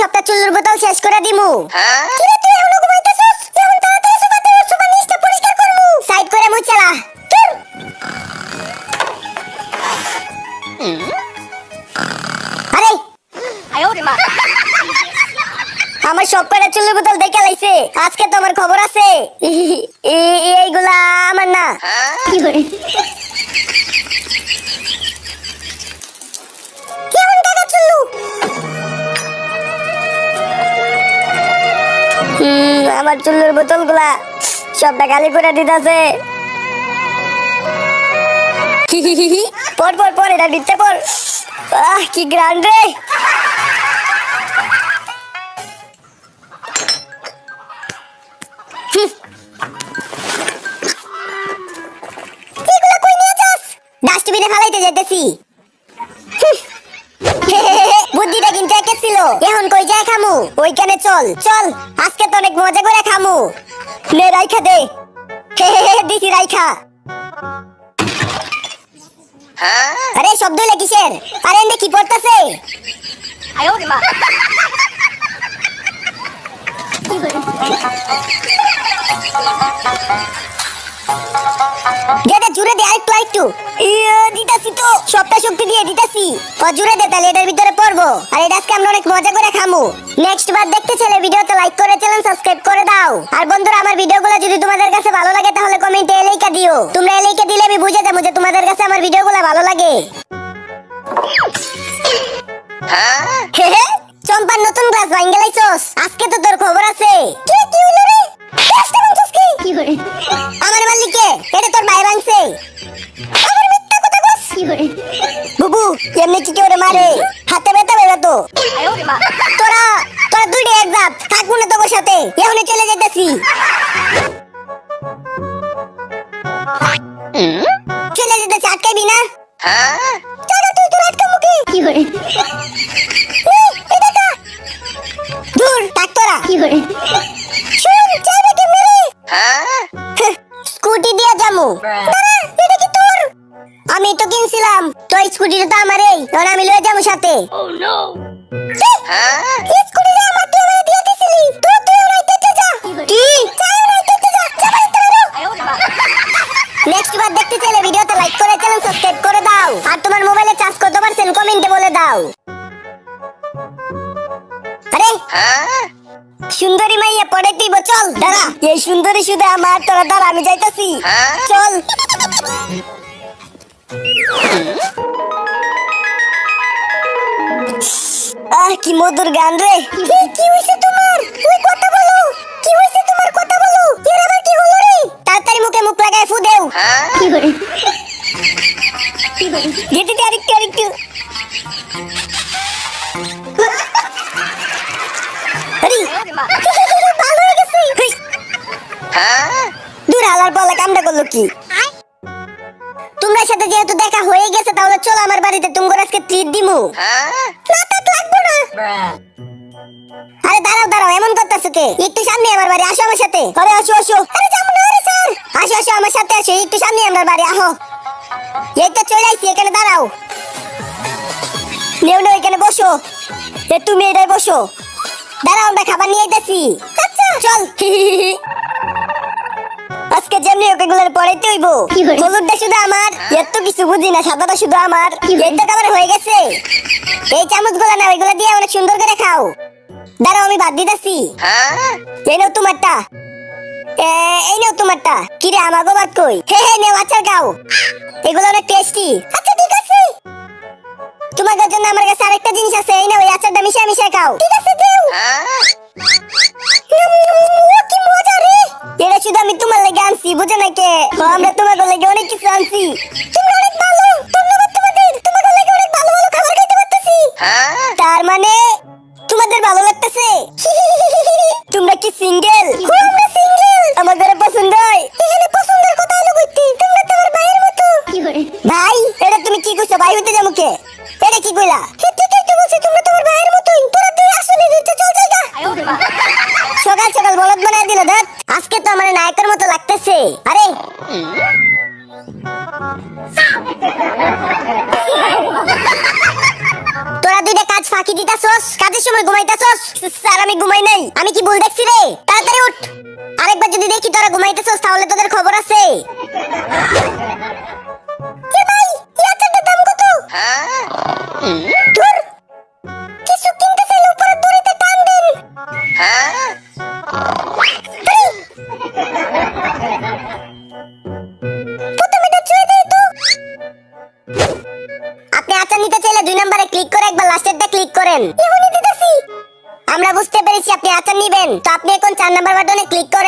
সপ্তাহ চুল্লুর বোতল শেষ করে দিমু আমার সব কটা চুলের বোতল দেখে লাইছে আজকে তোমার খবর আছে এইগুলা আমার না কি কেমন চুল্লু আমার চুল্লুর বোতলগুলা সবটা গালি করে দিতেছে। পর পর এটা দিতে কি গ্রান্ড রে। ডাস্টবিনে ফেলাইতে যেতেছি বুদ্ধিটা দিও। এখন কই যায় খামু? ওইখানে চল চল আজকে তো অনেক মজা করে খামু। নে রাইখা দে। দিছি রাইখা। আরে শব্দ হইলে কিসের? আরে এনে কি পড়তাছে? আয়ো রে মা। যেটা জুড়ে দে আরেকটু আরেকটু। ইয়ে, দিতাছি তো। সবটা শক্তি দিয়ে দিতাছি। ও জুড়ে দে তাহলে এটার ভিতরে পড়ব। আর এটা আজকে আমরা অনেক মজা করে খামু। নেক্সট বার দেখতে চাইলে ভিডিওতে লাইক করে চ্যানেল সাবস্ক্রাইব করে দাও। আর বন্ধুরা আমার ভিডিওগুলো যদি তোমাদের কাছে ভালো লাগে তাহলে কমেন্টে এলাইকা দিও। তোমরা এলাইকা দিলে আমি বুঝে যাব যে তোমাদের কাছে আমার ভিডিওগুলো ভালো লাগে। হে হে, চম্পার নতুন ক্লাস ভাঙ্গেলাইছস আজকে তো তোর খবর আছে। চলে যেতেছি আটকাইবি না চলো তুই তোর আটকা মুখে কা দূর থাক তোরা শুন চাইবে কি মেরে? স্কুটি দিয়ে যামু এটা কি তোর? আমি তো কিনছিলাম। তো স্কুটিটা তো আমারই। এখন আমি লয়ে যাব সাথে। Oh no! স্কুটিটা সুন্দরী মাইয়া পড়ে দিব চল দাঁড়া। এই সুন্দরী শুধু আমার তোরা দাঁড়া আমি যাইতাছি। চল। আহ কি মধুর গান রে। কি কি হইছে তোমার? ওই কথা বলো। কি হইছে তোমার কথা বলো? এর আবার কি হলো রে? তাড়াতাড়ি মুখে মুখ লাগায় ফু দেও। যেতে দে কি তোমরা সাথে যেহেতু দেখা হয়ে গেছে, তাহলে চলো আমার বাড়িতে তুমি আজকে ট্রিট দিমু। লাগবো না। আরে দাঁড়াও দাঁড়াও, এমন করতেছো কে? একটু সামনে আমার বাড়ি, আসো আমার সাথে। আরে আসো আসো। আরে যাব না, আরে স্যার। আসো আসো, আমার সাথে আসো, একটু সামনে আমার বাড়ি, আহো। এই তো চলে আইছি, এখানে দাঁড়াও। নেও নেও, এখানে বসো। এ, তুমি এটাই বসো। দাঁড়াও, আমরা খাবার নিয়ে আইতাছি। আচ্ছা চল। আজকে যেমনি ওকে গুলোর পড়াইতে হইব? হলুদটা শুধু আমার এত কিছু বুঝি না সাদাটা শুধু আমার এইটা তো আমার হয়ে গেছে এই চামচগুলা না ওইগুলা দিয়ে অনেক সুন্দর করে খাও দাঁড়াও আমি বাদ দিতেছি এই নাও তোমারটা এই নাও তোমারটা কি রে আমাগো বাদ কই হে হে নেও আচার খাও এগুলো অনেক টেস্টি আচ্ছা ঠিক আছে তোমাদের জন্য আমার কাছে আরেকটা জিনিস আছে এই নাও এই আচারটা মিশিয়ে মিশিয়ে খাও ঠিক আছে দেও কি আনছি বুঝে না কে ও, আমরা তোমাদের লাগে অনেক কিছু আনছি। তোমরা অনেক ভালো ধন্যবাদ তোমাদের। তোমাদের লাগে অনেক ভালো ভালো খাবার খাইতে পারতেছি। তার মানে তোমাদের ভালো লাগতেছে? তোমরা কি সিঙ্গেল আমরা সিঙ্গেল আমার ঘরে পছন্দ হয়। এখানে পছন্দের কথা হলো কইতে তোমরা তো আমার ভাইয়ের মতো। ভাই এটা তুমি কি কইছো? ভাই হইতে যাব কে? এটা কি কইলা? ফাঁকি দিতাছস? কাজের সময় ঘুমাইতাছস? স্যার, আমি ঘুমাই নাই। আমি কি ভুল দেখছি রে? তাড়াতাড়ি উঠ। আরেকবার যদি দেখি তোরা ঘুমাইতেছস, তাহলে তোদের খবর আছে।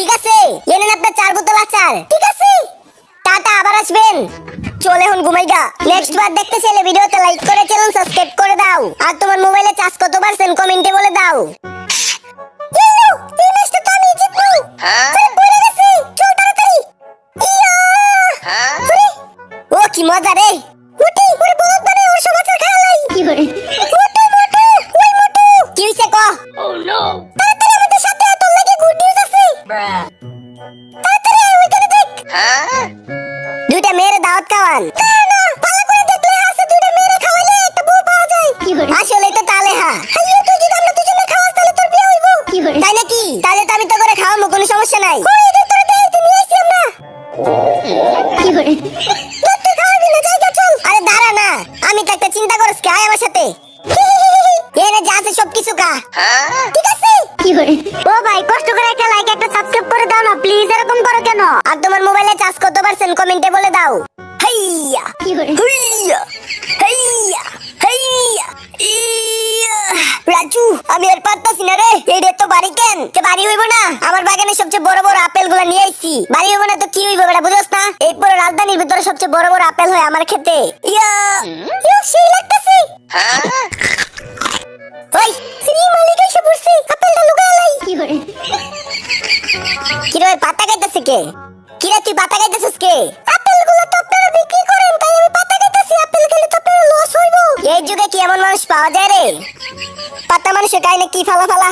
ঠিক আছে এনেন আপনার চার বোতল আচার। ঠিক আছে? টাটা আবার আসবেন। চলে এখন ঘুমাইগা। নেক্সট বার দেখতে চাইলে ভিডিওতে লাইক করে চ্যানেল সাবস্ক্রাইব করে দাও। আর তোমার মোবাইলে চার্জ কত পারছেন কমেন্টে বলে দাও। এই ম্যাচটা তো আমি জিতবো। পড়ে গেছে। চল তাড়াতাড়ি। ইয়া! ও কি মজা রে। উঠি ওরে বলদ মানে ওর সমাচার খালাই কি করে? আরে দাঁড়া না আমি তো একটা চিন্তা করছ কে আয় আমার সাথে এনে যা আছে সব কিছু কা ঠিক আছে ও ভাই কষ্ট করে? একটা লাইক একটা সাবস্ক্রাইব করে দাও না প্লিজ এরকম করো কেন আর তোমার মোবাইলে চার্জ কত পারছেন কমেন্টে বলে দাও হাইয়া হাইয়া হাইয়া হাইয়া রাজু আমি আর পারতাছি না রে এই রে তো বাড়ি কে হইব না আমার বাগানে সবচেয়ে বড় বড় আপেলগুলা নিয়ে আইছি। বাড়ি হইব না তো কি হইব বেটা বুঝছ না? এই পুরো রাজধানীর ভিতরে সবচেয়ে বড় বড় আপেল হয় আমার খেতে। ইয়া ইয়া সেই লাগতাছে। ওই শ্রী মালিক এসে পড়ছে আপেলটা লুকায় লাই। কি করে? কিরে ভাই পাতা খাইতেছে কে? কিরে তুই পাতা খাইতেছিস কে? আপেলগুলো তো আপনারা বিক্রি করেন তাই আমি পাতা খাইতেছি আপেল খেলে তো আপনার লস হইব। এই যুগে কি এমন মানুষ পাওয়া যায় রে? পাতা মানুষে খায় না কি ফালা ফালা?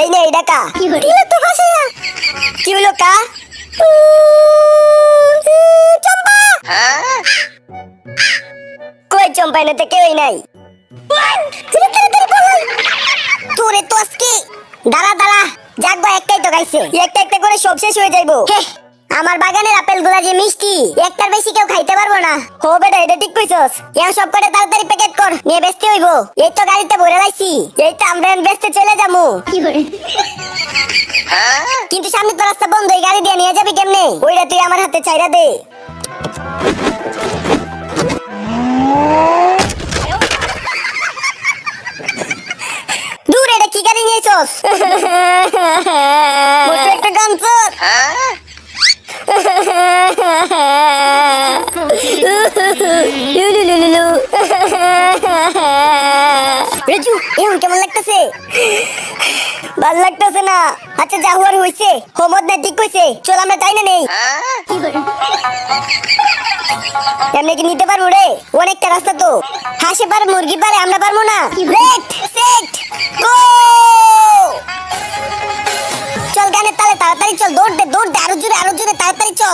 এই নে এটা কা? হলো? তো না কি হলো কা? চম্পা! কই চম্পাই না তো কেউই নাই। তোরে তো আজকে দাঁড়া দাঁড়া। যাক বা একটাই তো গাইছে একটা একটা করে সব শেষ হয়ে যাইবো। আমার বাগানের আপেলগুলা যে মিষ্টি একটার বেশি কেউ খাইতে পারব না। হো বেটা এটা ঠিক কইছস। এখন সব করে তাড়াতাড়ি প্যাকেট কর নিয়ে বেচতে হইবো। এই তো গাড়িতে ভরে লাইছি এই তো আমরা বেচতে চলে যাব। কি করে? কিন্তু সামনে তো রাস্তা বন্ধ এই গাড়ি দিয়ে নিয়ে যাবি কেমনে? ওইটা তুই আমার হাতে চাইরা দে। দূর এটা কি গাড়ি নিয়েছস মোটে একটা গান। রেজু কেমন লাগতেছে। ভালো লাগতেছে না। আচ্ছা যা হওয়ার হইছে না ঠিক কইছে চল আমরা তাই না নেই। এমনি কি নিতে পারব রে? অনেকটা রাস্তা তো। হাসে পারে মুরগি পারে আমরা পারব না। বলে?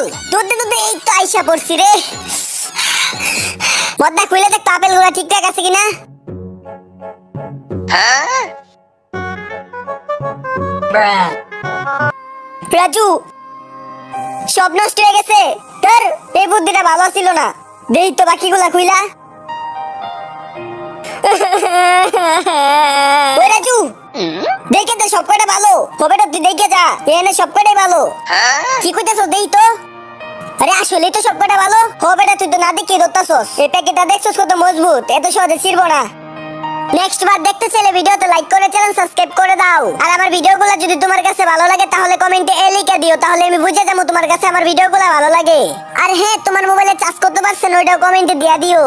তাড়াতাড়ি চল দৌড় দে এই তো আইসা পড়ছি রে। মদ্দা খুলে দেখ আপেলগুলা ঠিকঠাক আছে কিনা. রাজু সব নষ্ট হয়ে গেছে। তোর এই বুদ্ধিটা ভালো ছিল না। দেই তো বাকিগুলা খুইলা। রাজু দেখে তো সব কয়টা ভালো। কবেটা তুই দেখে যা এনে সব কয়টাই ভালো। কি কইতেছ দেই তো। আরে আসলে তো সব কয়টা ভালো। কবেটা তুই তো না দেখে ধরতাছস। এই প্যাকেটটা দেখছস কত মজবুত এত সহজে ছিড়বো না। নেক্সট বার দেখতে চাইলে ভিডিওতে লাইক করে চ্যানেল সাবস্ক্রাইব করে দাও। আর আমার ভিডিওগুলো যদি তোমার কাছে ভালো লাগে তাহলে কমেন্টে এ লিখে দিও। তাহলে আমি বুঝে যাব তোমার কাছে আমার ভিডিওগুলো ভালো লাগে। আর হ্যাঁ তোমার মোবাইলে চার্জ করতে পারছেন ওইটাও কমেন্টে দিয়া দিও।